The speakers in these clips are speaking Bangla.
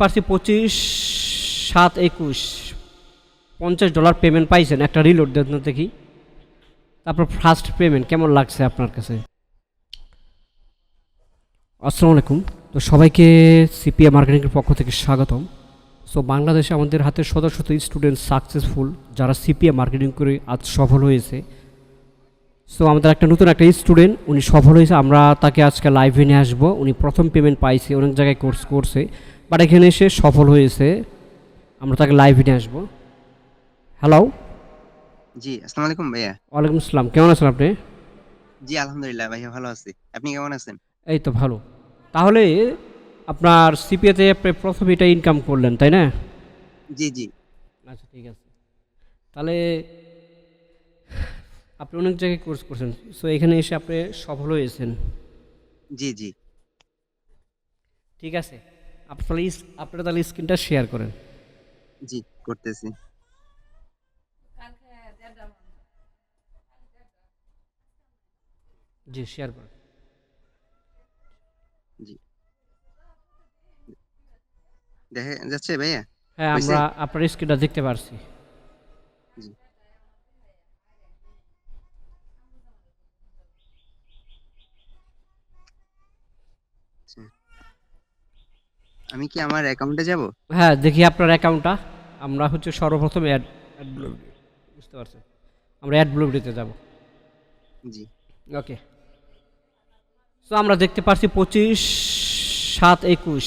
পারছি পঁচিশ, সাত, একুশ, পঞ্চাশ ডলার পেমেন্ট পাইছেন, একটা রিলোড দেন দেখি। তারপর ফার্স্ট পেমেন্ট কেমন লাগছে আপনার কাছে? আসসালামু আলাইকুম। তো সবাইকে সিপিএ মার্কেটিংয়ের পক্ষ থেকে স্বাগতম। সো বাংলাদেশে আমাদের হাতে শত শত স্টুডেন্ট সাকসেসফুল যারা সিপিএ মার্কেটিং করে আজ সফল হয়েছে। সো আমাদের একটা নতুন একটা স্টুডেন্ট উনি সফল হয়েছে। আমরা তাকে আজকে লাইভে নিয়ে আসব। উনি প্রথম পেমেন্ট পাইছে, অনেক জায়গায় কোর্স করছে। বাট এখানে এসে সফল হয়েছে। আমরা তাকে লাইভে নিয়ে আসব। হ্যালো জি আসসালামু আলাইকুম ভাইয়া। ওয়ালাইকুম আসসালাম। কেমন আছেন আপনি? জি আলহামদুলিল্লাহ ভাইয়া ভালো আছি। আপনি কেমন আছেন? এই তো ভালো। তাহলে আপনার সিপিএতে আপনি প্রথম এটা ইনকাম করলেন তাই না? জি জি। আচ্ছা ঠিক আছে। তাহলে আপনি অনেক জায়গায় কোর্স করছেন সো এখানে এসে আপনি সফল হয়েছেন। জি জি। ঠিক আছে। তাহলে আপনারা তাহলে স্ক্রিনটা শেয়ার করেন। জি করতেছি। জি শেয়ার করেন। জি। দেখা যাচ্ছে ভাইয়া? হ্যাঁ আমরা আপনার স্ক্রিনটা দেখতে পারছি। জি। আমি কি আমার অ্যাকাউন্টে যাব? হ্যাঁ দেখি আপনার অ্যাকাউন্টটা আমরা হচ্ছে সর্বপ্রথম অ্যাড অ্যাড বুঝতে পারছেন? আমরা অ্যাড ব্লু ব্লুবিডিতে যাব। জি। ওকে সো আমরা দেখতে পারছি পঁচিশ সাত একুশ।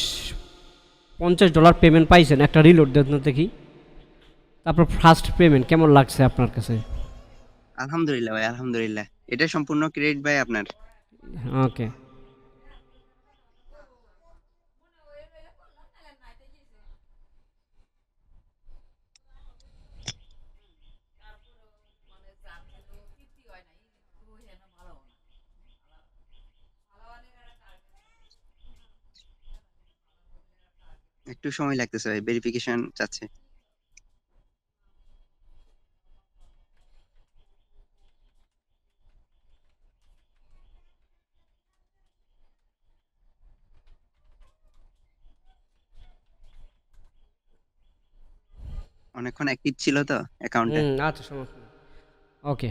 পঞ্চাশ ডলার পেমেন্ট পাইছেন একটা রিলোড দেন দেখি। তারপর ফার্স্ট পেমেন্ট কেমন লাগছে আপনার কাছে? আলহামদুলিল্লাহ ভাই আলহামদুলিল্লাহ। এটা সম্পূর্ণ ক্রেডিট ভাই আপনার। ওকে একটু সময় লাগতেছে ভাই ভেরিফিকেশন চাচ্ছে। অনেকক্ষণ অ্যাক্টিভ ছিল তো অ্যাকাউন্টে আচ্ছা সমস্যা ওকে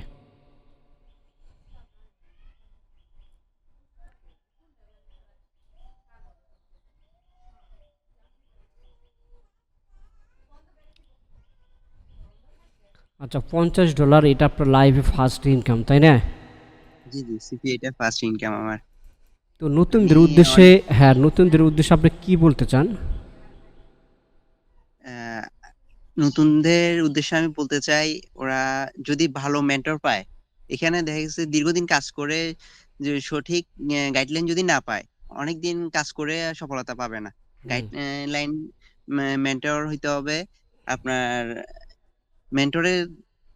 আচ্ছা পঞ্চাশ ডলার এটা আপনার লাইভে ফার্স্ট ইনকাম তাই না? জি জি সিপি এটা ফার্স্ট ইনকাম আমার। তো নতুনদের উদ্দেশ্যে হ্যাঁ নতুনদের উদ্দেশ্যে আপনি কি বলতে চান? নতুনদের উদ্দেশ্যে আমি বলতে চাই ওরা যদি ভালো মেন্টর পায় এখানে দেখা গেছে দীর্ঘদিন কাজ করে যে সঠিক গাইডলাইন যদি না পায় অনেক দিন কাজ করে সফলতা পাবে না। গাইডলাইন মেন্টর হইতে হবে আপনার মেন্টরের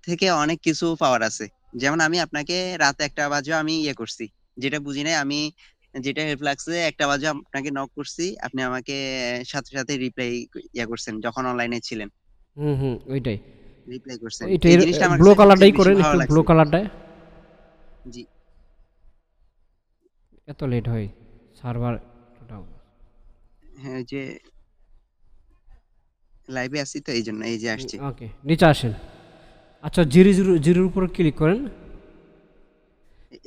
থেকে অনেক কিছু পাওয়ার আছে। যেমন আমি আপনাকে রাত একটা বাজে আমি ইয়ে করছি। যেটা বুঝি নাই আমি যেটা হেল্প লাগছে একটা বাজে আপনাকে নক করছি আপনি আমাকে সাথে সাথে রিপ্লাই ইয়া করছেন যখন অনলাইনে ছিলেন। হুম হুম ওইটাই। রিপ্লাই করছেন। এটা এই জিনিসটা আমার ব্লু কালারটাই করেন একটু ব্লু লাগছে। কালারটায় জি। এত লেট হয় সার্ভার হ্যাঁ যে লাইভে আসছি তো এই জন্য এই যে আসছি। ওকে নিচে আসেন। আচ্ছা জিরো জিরো জিরোর উপর ক্লিক করেন।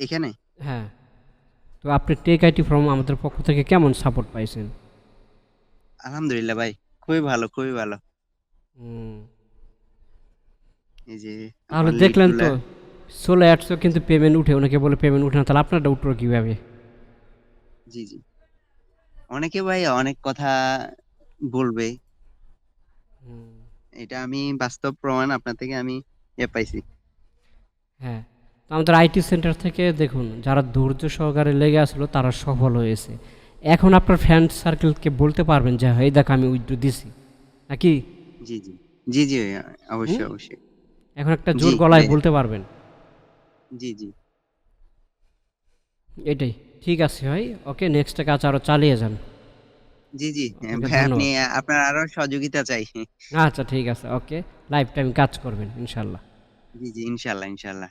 এখানে? হ্যাঁ। তো আপনি টেক আইটি ফর্ম আমাদের পক্ষ থেকে কেমন সাপোর্ট পাইছেন? আলহামদুলিল্লাহ ভাই খুবই ভালো খুবই ভালো। এই যে তাহলে দেখলেন তো ষোলো অ্যাডসও কিন্তু পেমেন্ট উঠে ওনাকে বলে পেমেন্ট উঠে না তাহলে আপনারটা উঠল কীভাবে? জি জি। অনেকে ভাই অনেক কথা বলবে এটা আমি বাস্তব প্রমাণ আপনার থেকে আমি ইয়ে পাইছি। হ্যাঁ আমাদের আইটি সেন্টার থেকে দেখুন যারা ধৈর্য সহকারে লেগে আসলো তারা সফল হয়েছে। এখন আপনার ফ্যান সার্কেলকে বলতে পারবেন যে এই দেখ আমি উইথড্র দিছি। নাকি? জি জি। জি জি অবশ্যই অবশ্যই। এখন একটা জোর গলায় বলতে পারবেন। জি জি। এটাই। ঠিক আছে ভাই ওকে নেক্সট কাজ আরও চালিয়ে যান। জি জি। ভাই আপনি ধন্যবাদ। আপনার আরও সহযোগিতা চাই। আচ্ছা ঠিক আছে। ওকে লাইফ টাইম কাজ করবেন ইনশাল্লাহ। জি জি ইনশাল্লাহ ইনশাল্লাহ।